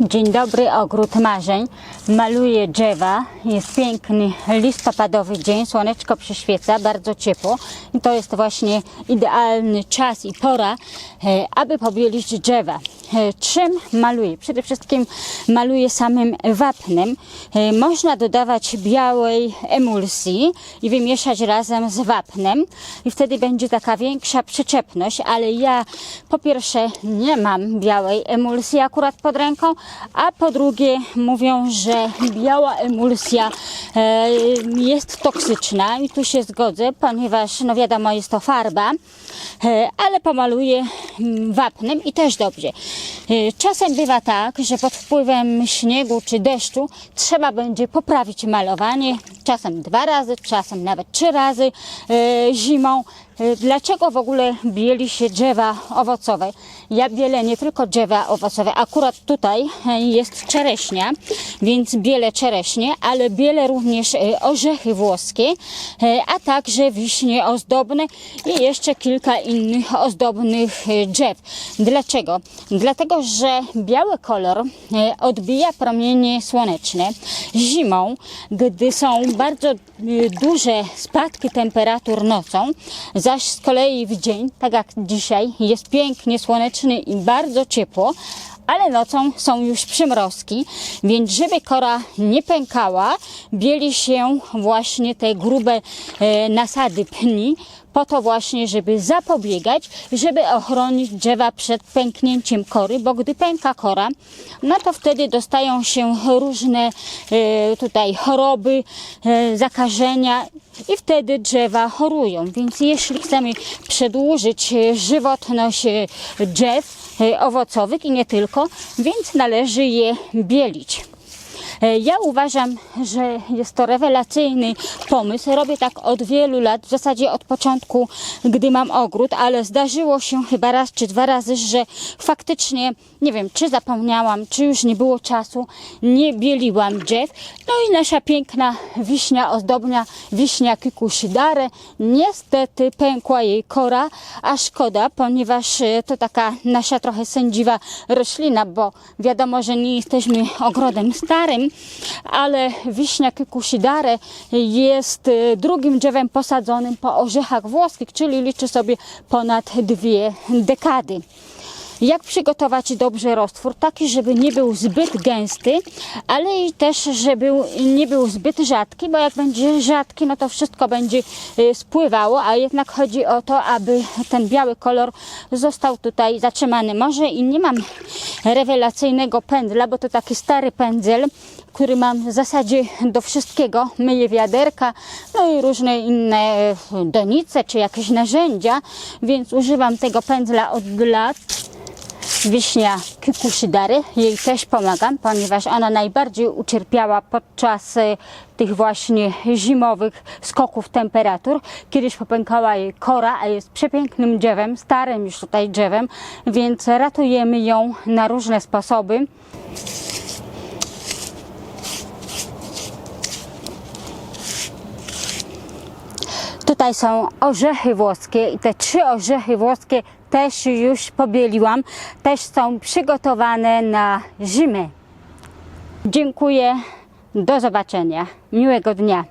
Dzień dobry, ogród marzeń. Maluję drzewa. Jest piękny listopadowy dzień, słoneczko przyświeca, bardzo ciepło. I to jest właśnie idealny czas i pora, e, aby pobielić drzewa. E, Czym maluję? Przede wszystkim maluję samym wapnem. E, Można dodawać białej emulsji i wymieszać razem z wapnem i wtedy będzie taka większa przyczepność, ale ja po pierwsze nie mam białej emulsji akurat pod ręką, a po drugie mówią, że biała emulsja e, jest toksyczna i tu się zgodzę, ponieważ no wiadomo jest to farba, ale pomaluję mm, wapnem i też dobrze. E, Czasem bywa tak, że pod wpływem śniegu czy deszczu trzeba będzie poprawić malowanie, czasem dwa razy, czasem nawet trzy razy e, zimą. E, Dlaczego w ogóle bieli się drzewa owocowe? Ja bielę nie tylko drzewa owocowe, akurat tutaj e, jest czereśnia, więc bielę czereśnie, ale bielę również orzechy włoskie, a także wiśnie ozdobne i jeszcze kilka innych ozdobnych drzew. Dlaczego? Dlatego, że biały kolor odbija promienie słoneczne. Zimą, gdy są bardzo e, duże spadki temperatur nocą, zaś z kolei w dzień, tak jak dzisiaj, jest pięknie słoneczny i bardzo ciepło, ale nocą są już przymrozki, więc żeby kora nie pękała, bieli się właśnie te grube e, nasady pni, po to właśnie, żeby zapobiegać, żeby ochronić drzewa przed pęknięciem kory, bo gdy pęka kora, no to wtedy dostają się różne e, tutaj choroby, e, zakażenia i wtedy drzewa chorują. Więc jeśli chcemy przedłużyć żywotność e, drzew owocowych i nie tylko, więc należy je bielić. E, Ja uważam, że jest to rewelacyjny pomysł. Robię tak od wielu lat, w zasadzie od początku, gdy mam ogród, ale zdarzyło się chyba raz czy dwa razy, że faktycznie, nie wiem, czy zapomniałam, czy już nie było czasu, nie bieliłam drzew. No i nasza piękna wiśnia ozdobna, wiśnia kikushidare, niestety pękła jej kora, a szkoda, ponieważ e, to taka nasza trochę sędziwa roślina, bo wiadomo, że nie jesteśmy ogrodem starym, ale wiśnia kikushidare jest e, drugim drzewem posadzonym po orzechach włoskich, czyli liczy sobie ponad dwie dekady. Jak przygotować dobrze roztwór? Taki, żeby nie był zbyt gęsty, ale i też, żeby nie był zbyt rzadki, bo jak będzie rzadki, no to wszystko będzie y, spływało, a jednak chodzi o to, aby ten biały kolor został tutaj zatrzymany. Może i nie mam rewelacyjnego pędzla, bo to taki stary pędzel, który mam w zasadzie do wszystkiego. Myję wiaderka, no i różne inne y, donice czy jakieś narzędzia, więc używam tego pędzla od lat wiśnia kikushidary. Jej też pomagam, ponieważ ona najbardziej ucierpiała podczas e, tych właśnie zimowych skoków temperatur. Kiedyś popękała jej kora, a jest przepięknym drzewem, starym już tutaj drzewem, więc ratujemy ją na różne sposoby. Tutaj są orzechy włoskie i te trzy orzechy włoskie też już pobieliłam. Też są przygotowane na zimę. Dziękuję. Do zobaczenia. Miłego dnia.